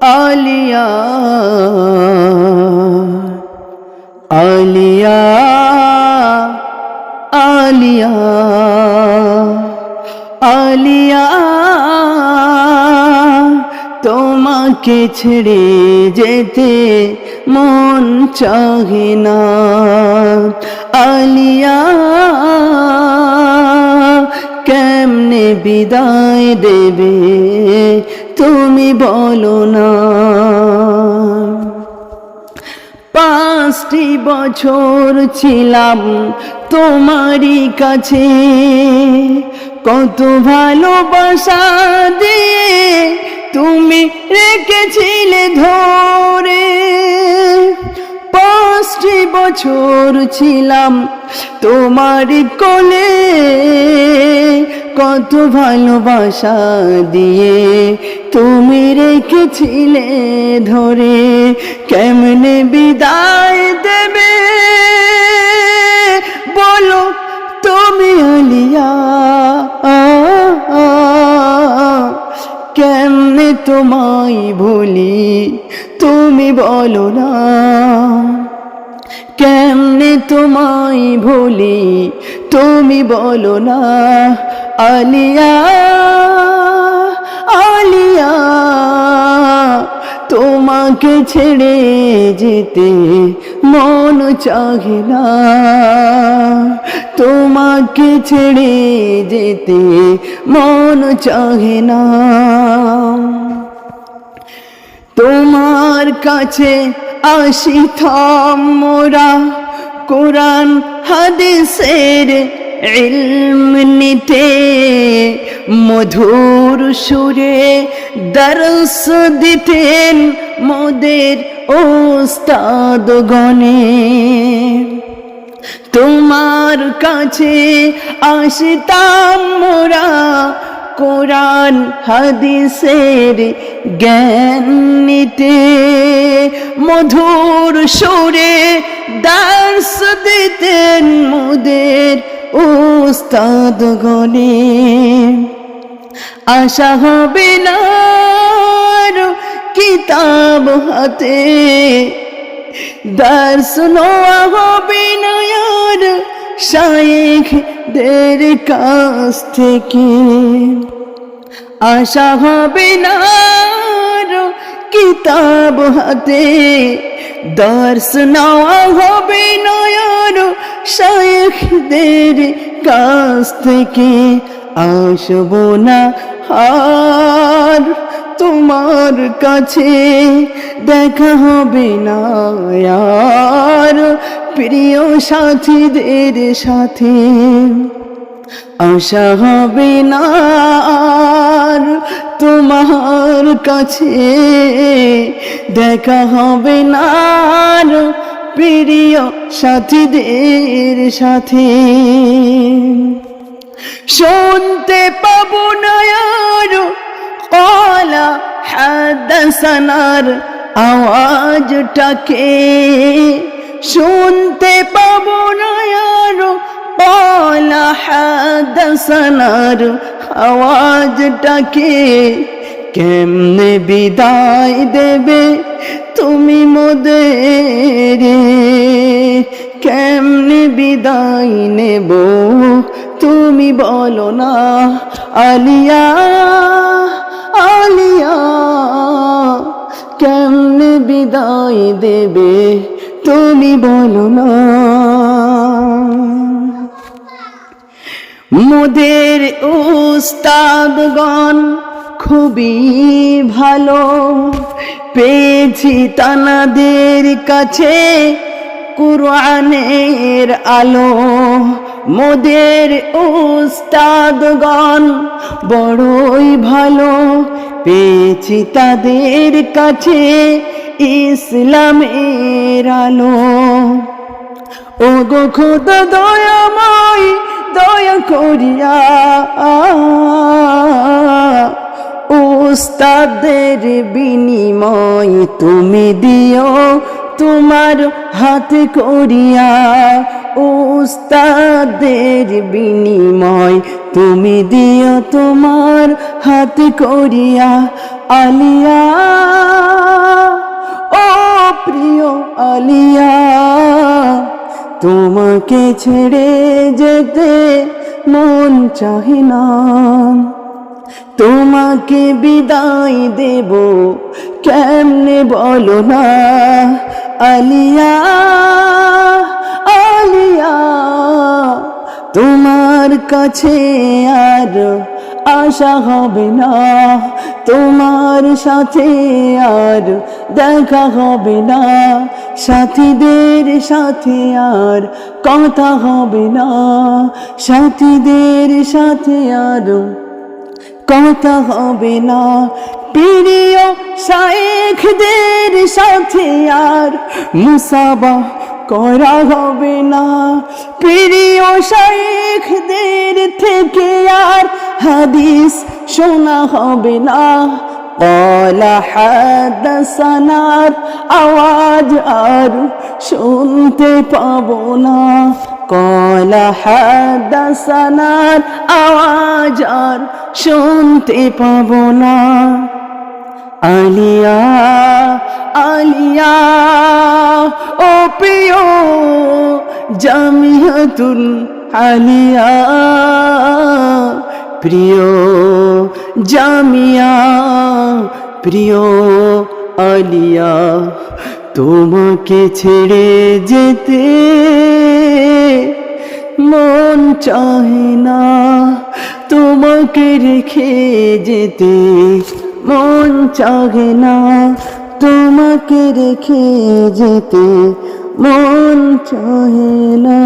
আলিয়া আলিয়া আলিয়া আলিয়া তোমাকে ছেড়ে যেতে মন চাহে না। আলিয়া কেমনে বিদায় দেবে তুমি বলো না। পাঁচটি বছর ছিলাম তোমারই কাছে। কত ভালোবাসা দিয়ে তুমি রেখেছিলে ধরে। পাঁচটি বছর ছিলাম তোমারই কোলে। কত ভালোবাসা দিয়ে তুমি রেখেছিলে ধরে, কেমনে বিদায় দেবে? বলো তুমি আলিয়া, কেমনে তোমায় ভুলি? তুমি বলো না, কেমনে তোমায় ভুলি? তুমি বলো না, আলিয়া। আলিয়া তোমাকে ছেড়ে যেতে মন চাহে না। তোমাকে ছেড়ে যেতে মন চাহে না। তোমার কাছে আসি, থাম মোরা। কোরআন, হাদিসের ইলম নিতে মধুর সুরে দরস দিতেন মোদের ওস্তাদ গণে। তোমার কাছে আসতাম মোরা কোরআন, হাদিসের জ্ঞান নিতে। মধুর সুরে দাস দিতেন মোদের উস্তাদ গণে। আশা হবে না কিতাব হাতে। দর্শন হবে না শায়েখদের কাছ থেকে। আশা হবে না কিতাব হাতে। দর্শন হবে না আর শায়েখদের কাছ থেকে। আসব না আর তোমার কাছে দেখা হবে না আর প্রিয় সাথীদের সাথে। আশা হবে না আর তোমার কাছে দেখা হবে না আর প্রিয় সাথীদের সাথে। শুনতে পাবো না হাদাসানার আওয়াজটাকে শুনতে পাবো না আর হাদাসানার আওয়াজটাকে। কেমনে বিদায় দেবে তুমি মোদের? কেমনে বিদায় নেব তুমি বলো না, আলিয়া আলিয়া। কেমনে বিদায় দেবে তুমি বলো না। মোদের উস্তাদগণ খুবই ভালো, পেয়েছি তানাদের কাছে কুরআনের আলো। মোদের উস্তাদগণ বড়ই ভালো। পেয়েছি তাদের কাছে ইসলামের আলো। ও গো খোদা দয়াময়, দয়া করিয়া। উস্তাদের বিনিময় তুমি দিও, তোমার হাত করিয়া। উস্তাদের বিনিময় তুমি দিও তোমার হাত করিয়া আলিয়া। ও প্রিয় আলিয়া, তোমাকে ছেড়ে যেতে মন চাহে না। তোমাকে বিদায় দেব, কেমনে বলো না আলিয়া? আলিয়া, তোমার কাছে আর আশা হবে না। তোমার সাথে আর দেখা হবে না। সাথীদের সাথে আর কথা হবে না। সাথীদের সাথে আর কথা হবে না। প্রিয় শায়েখদের সাথে আর মুসাবা করা হবে না। প্রিয় শায়েখদের থেকে আর হাদিস শোনা হবে না। কলা হাদাসানার আওয়াজ আর শুনতে পাবো না। কলা হাদাসানার আওয়াজ আর শুনতে পাবো না। আলিয়া আলিয়া ও প্রিয় জামিয়াতুল আলিয়া, প্রিয় জামিয়া, প্রিয় আলিয়া, তোমাকে ছেড়ে যেতে মন চাহে না, তোমাকে রেখে যেতে মন চাহে না। তোমাকে রেখে যেতে মন চাহে না।